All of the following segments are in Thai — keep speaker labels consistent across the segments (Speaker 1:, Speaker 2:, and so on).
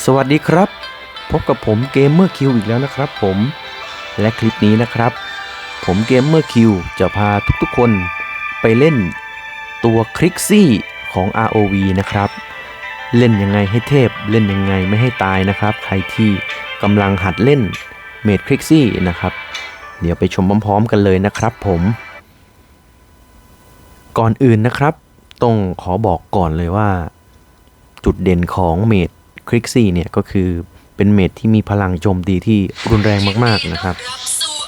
Speaker 1: สวัสดีครับ พบกับผมเกมเมอร์คิวอีกแล้วนะครับผมและคลิปนี้นะครับ ผมเกมเมอร์คิวจะพาทุกๆคนไปเล่นตัวคลิกซี่ของ ROV นะครับ เล่นยังไงให้เทพเล่นยังไงไม่ให้ตายนะครับ ใครที่กำลังหัดเล่นเมดคลิกซี่นะครับ เดี๋ยวไปชมพร้อมๆกันเลยนะครับผม ก่อนอื่นนะครับ ต้องขอบอกก่อนเลยว่า จุดเด่นของเมด คลิกซี่เนี่ยก็คือเป็นเมดที่มีพลังโจมตีที่รุนแรงมากๆนะครับ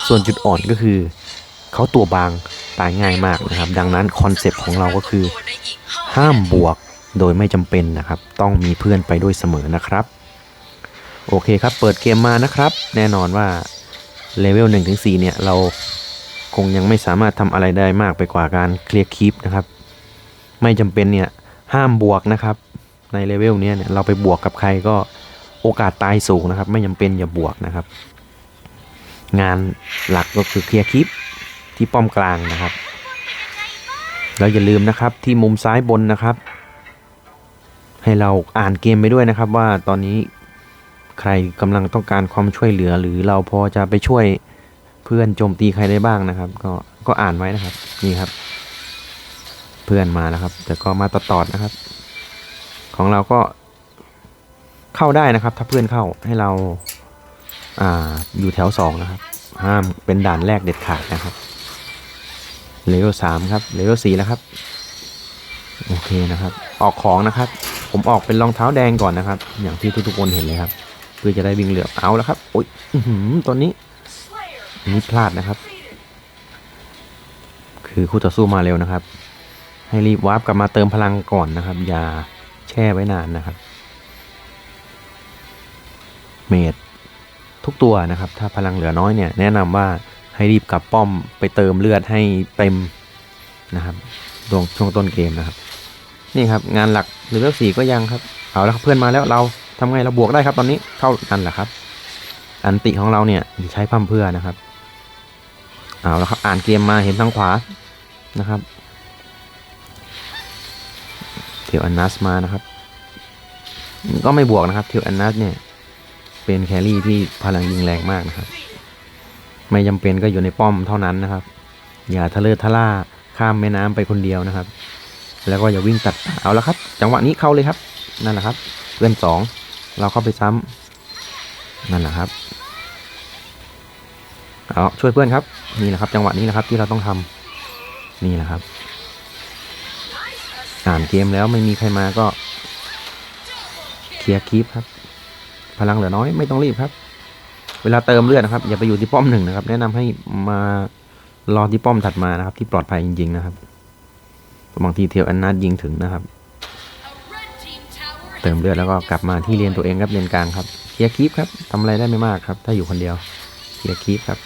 Speaker 1: ส่วนจุดอ่อนก็คือเขาตัวบางตายง่ายมากนะครับ ดังนั้นคอนเซปต์ของเราก็คือ ห้ามบวกโดยไม่จำเป็นนะครับ ต้องมีเพื่อนไปด้วยเสมอนะครับ โอเคครับ เปิดเกมมานะครับ แน่นอนว่าเลเวล1-4เนี่ยเราคงยังไม่สามารถทำอะไรได้มากไปกว่าการเคลียร์คีปนะครับ ไม่จำเป็นเนี่ยห้ามบวกนะครับ ในเลเวลนี้เนี่ยเราไปบวกกับใครก็โอกาสตายสูงนะครับ ไม่จำเป็นอย่าบวกนะครับ งานหลักก็คือเคลียร์คลิปที่ป้อมกลางนะครับแล้วอย่าลืมนะครับที่มุมซ้ายบนนะครับ ให้เราอ่านเกมไปด้วยนะครับ ว่าตอนนี้ใครกำลังต้องการความช่วยเหลือ หรือเราพอจะไปช่วยเพื่อนโจมตีใครได้บ้างนะครับ ก็ก็อ่านไว้นะครับนี่ครับ เพื่อนมาแล้วครับ แต่ก็มาตอดๆนะครับ ของเราก็เข้าได้นะครับ ถ้าเพื่อนเข้าให้เราอ่าอยู่แถวสองนะครับ ห้ามเป็นด่านแรกเด็ดขาดนะครับเลเวลสามครับเลเวลสี่แล้วครับโอเคนะครับ ออกของนะครับ ผมออกเป็นรองเท้าแดงก่อนนะครับ อย่างที่ทุกๆคนเห็นเลยครับ เพื่อจะได้วิ่งเหลือบเอาแล้วครับโอ้ยหือตอนนี้นี่พลาดนะครับ คือคู่ต่อสู้มาเร็วนะครับ ให้รีบวาร์ปกลับมาเติมพลังก่อนนะครับ อย่า ช่ไว้นานนะครับ เมดทุกตัวนะครับ ถ้าพลังเหลือน้อยเนี่ย แนะนำว่าให้รีบกลับป้อมไปเติมเลือดให้เต็มนะครับช่วงช่วงต้นเกมนะครับ นี่ครับ งานหลักหรือเลเวลสี่ก็ยังครับ เอาแล้วครเพื่อนมาแล้วเราทำไงเราบวกได้ครับ ตอนนี้เข้านั่นแหละครับ อันติของเราเนี่ยใช้พั่มเพื่อนะครับ เอาแล้วครับ อ่านเกมมาเห็นทางขวานะครับ เทียวอันนัสมานะครับ ก็ไม่บวกนะครับเทียวอันนัสเนี่ย เป็นแครี่ที่พลังยิงแรงมากนะครับ ไม่จำเป็นก็อยู่ในป้อมเท่านั้นนะครับ อย่าทะเลอะทะล่าข้ามแม่น้ำไปคนเดียวนะครับ แล้วก็อย่าวิ่งตัดเอาละครับ จังหวะนี้เข้าเลยครับ นั่นแหละครับเพื่อนสองเราเข้าไปซ้ำนั่นแหละครับเอาช่วยเพื่อนครับ นี่แหละครับ จังหวะนี้นะครับที่เราต้องทำนี่แหละครับ อ่านเกมแล้วไม่มีใครมาก็เคลียร์คีปครับ พลังเหลือน้อยไม่ต้องรีบครับ เวลาเติมเลือดนะครับ อย่าไปอยู่ที่ป้อมหนึ่งนะครับ แนะนำให้มารอที่ป้อมถัดมานะครับ ที่ปลอดภัยจริง ๆ นะครับบางทีเทียวอันนัดยิงถึงนะครับ เติมเลือดแล้วก็กลับมาที่เรียนตัวเองครับเรียนกลางครับเคลียร์คีปครับทำอะไรได้ไม่มากครับ ถ้าอยู่คนเดียวเคลียร์คีปครับ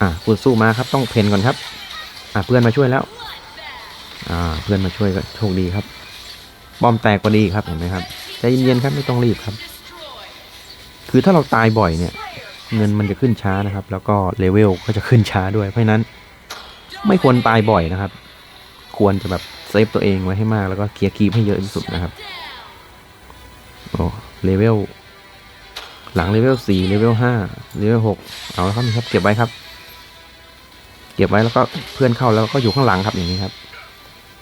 Speaker 1: อะกูสู้มาครับต้องเพนก่อนครับ อะเพื่อนมาช่วยแล้ว อ่า เพื่อนมาช่วยก็โชคดีครับบอมแตกพอดีครับเห็นไหมครับใจเย็นๆครับไม่ต้องรีบครับ คือถ้าเราตายบ่อยเนี่ย เงินมันจะขึ้นช้านะครับ แล้วก็เลเวลก็จะขึ้นช้าด้วยเพราะฉะนั้น ไม่ควรตายบ่อยนะครับ ควรจะแบบเซฟตัวเองไว้ให้มากแล้วก็เคลียร์คีปให้เยอะที่สุดนะครับโอ้เลเวลหลังเลเวลสี่เลเวลห้าเลเวลหกเอาแล้วครับนี่ครับ เก็บไว้ครับ เก็บไว้แล้วก็เพื่อนเข้าแล้วก็อยู่ข้างหลังครับอย่างนี้ครับ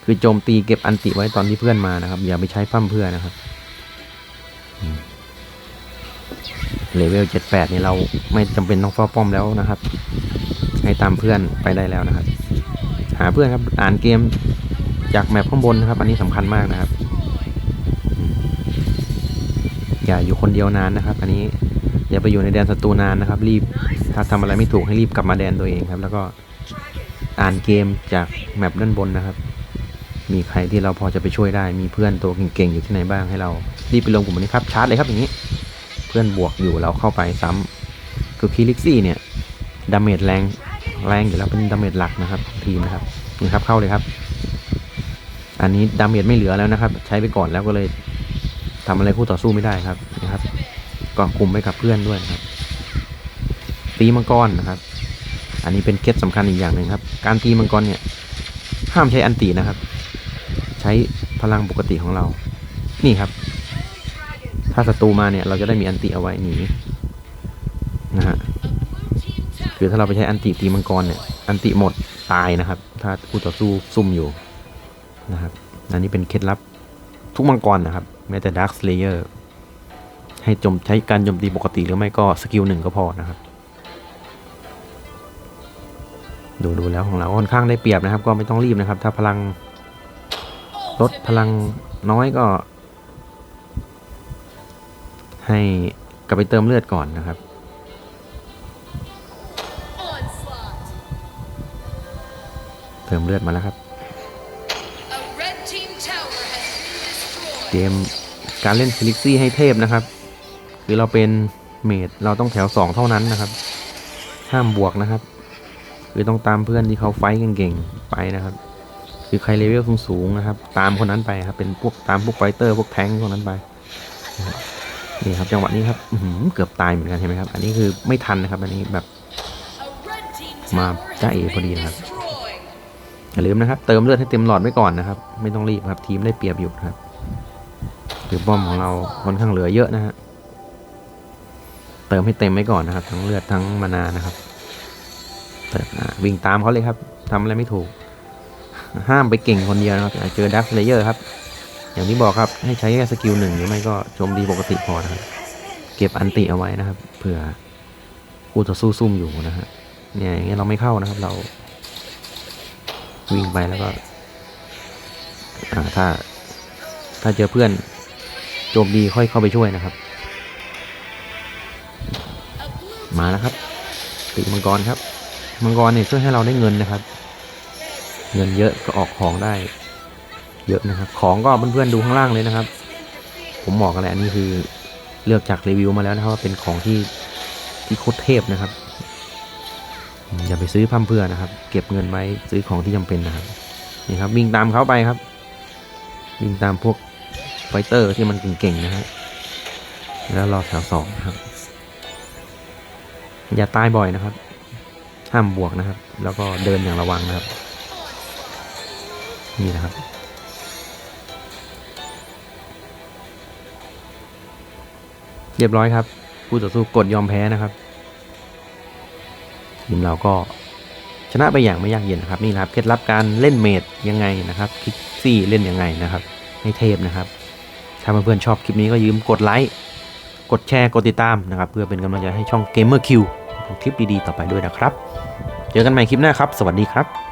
Speaker 1: คือโจมตีเก็บอันติไว้ตอนที่เพื่อนมานะครับ อย่าไปใช้พั่มเพื่อนะครับเลเวลเจ็ดแปดนี่เราไม่จำเป็นต้องเฝ้าป้อมแล้วนะครับ ให้ตามเพื่อนไปได้แล้วนะครับ หาเพื่อนครับอ่านเกมจากแมปข้างบนนะครับ อันนี้สำคัญมากนะครับอืมอย่าอยู่คนเดียวนานนะครับ อันนี้อย่าไปอยู่ในแดนศัตรูนานนะครับ รีบถ้าทำอะไรไม่ถูกให้รีบกลับมาแดนตัวเองครับ แล้วก็อ่านเกมจากแมปด้านบนนะครับ มีใครที่เราพอจะไปช่วยได้ มีเพื่อนตัวเก่งๆอยู่ที่ไหนบ้างให้เรารีบไปลงกลุ่มนี้ครับชาร์จเลยครับอย่างนี้ เพื่อนบวกอยู่เราเข้าไปซ้ำคือคีลิกซี่เนี่ยดาเมจแรงแรงอยู่แล้วเป็นดาเมจหลักนะครับทีมนะครับนี่ครับเข้าเลยครับ อันนี้ดาเมจไม่เหลือแล้วนะครับ ใช้ไปก่อนแล้วก็เลยทำอะไรคู่ต่อสู้ไม่ได้ครับนะครับก็คุมไปกับเพื่อนด้วยครับ ตีมังกรนะครับ อันนี้เป็นเคล็ดสำคัญอีกอย่างหนึ่งครับ การตีมังกรเนี่ย ห้ามใช้อันตีนะครับ ใช้พลังปกติของเรา นี่ครับ ถ้าศัตรูมาเนี่ยเราจะได้มีอันติเอาไว้หนีนะฮะคือถ้าเราไปใช้อันติตีมังกรเนี่ย อันติหมดตายนะครับ ถ้าคู่ต่อสู้ซุ่มอยู่นะครับอันนี้เป็นเคล็ดลับทุกมังกรนะครับ แม้แต่ Dark Slayer ให้จมใช้การโจมตีปกติหรือไม่ก็สกิลหนึ่งก็พอนะครับ ดูดูแล้วของเราค่อนข้างได้เปรียบนะครับ ก็ไม่ต้องรีบนะครับ ถ้าพลัง ลดพลังน้อยก็ ให้กลับไปเติมเลือดก่อนนะครับ เติมเลือดมาแล้วครับ เกมการเล่นฟิลิกซี่ให้เทพนะครับ คือเราเป็นเมดเราต้องแถวสองเท่านั้นนะครับ ห้ามบวกนะครับ คือต้องตามเพื่อนที่เขาไฟท์เก่งๆไปนะครับ คือใครเลเวลสูงๆนะครับ ตามคนนั้นไปครับ เป็นพวกตามพวกไฟเตอร์พวกแทงค์พวกนั้นไปนี่ครับจังหวะนี้ครับอื้อหือเกือบตายเหมือนกันเห็นไหมครับ อันนี้คือไม่ทันนะครับ อันนี้แบบ
Speaker 2: มาจ้าเอพอดีนะครับ
Speaker 1: อย่าลืมนะครับ เติมเลือดให้เต็มหลอดไว้ก่อนนะครับ ไม่ต้องรีบครับ ทีมได้เปรียบอยู่ครับคือป้อมของเราค่อนข้างเหลือเยอะนะฮะเติมให้เต็มไว้ก่อนนะครับ ทั้งเลือดทั้งมานานะครับเติมวิ่งตามเขาเลยครับทำอะไรไม่ถูก ห้ามไปเก่งคนเดียวนะครับเจอดักเลเยอร์ครับ อย่างที่บอกครับให้ใช้แค่สกิลหนึ่งหรือไม่ก็โจมตีปกติพอนะครับ เก็บอันติเอาไว้นะครับเผื่อคู่ต่อสู้ซุ่มอยู่นะฮะเนี่ยอย่างเงี้ยเราไม่เข้านะครับ เรา วิ่งไปแล้วก็อ่าถ้า ถ้าเจอเพื่อนโจมดีค่อยเข้าไปช่วยนะครับ มาแล้วครับ ตีมังกรครับ มังกรเนี่ยช่วยให้เราได้เงินนะครับ เงินเยอะก็ออกของได้ เยอะนะครับ ของก็เพื่อนๆดูข้างล่างเลยนะครับ ผมบอกกันแหละนี่คือเลือกจากรีวิวมาแล้วนะครับว่าเป็นของที่ที่โคตรเทพนะครับ อย่าไปซื้อพั่มเพื่อนะครับ เก็บเงินไว้ซื้อของที่จำเป็นนะครับนี่ครับวิ่งตามเขาไปครับ วิ่งตามพวกไฟเตอร์ที่มันเก่งๆนะฮะแล้วรอแถวสองนะครับ อย่าตายบ่อยนะครับ ห้ามบวกนะครับ แล้วก็เดินอย่างระวังนะครับ นี่นะครับ เรียบร้อยครับผู้ต่อสู้กดยอมแพ้นะครับทีมเราก็ชนะไปอย่างไม่ยากเย็นนะครับนี่นะครับเคล็ดลับการเล่นเมดยังไงนะครับคลิกซี่เล่นยังไงนะครับให้เทพนะครับ ถ้าเพื่อนๆชอบคลิปนี้ก็ยืมกดไลค์กดแชร์กดติดตามนะครับ เพื่อเป็นกำลังใจให้ช่อง Gamer Q ทำคลิปดีๆต่อไปด้วยนะครับ เจอกันใหม่คลิปหน้าครับ สวัสดีครับ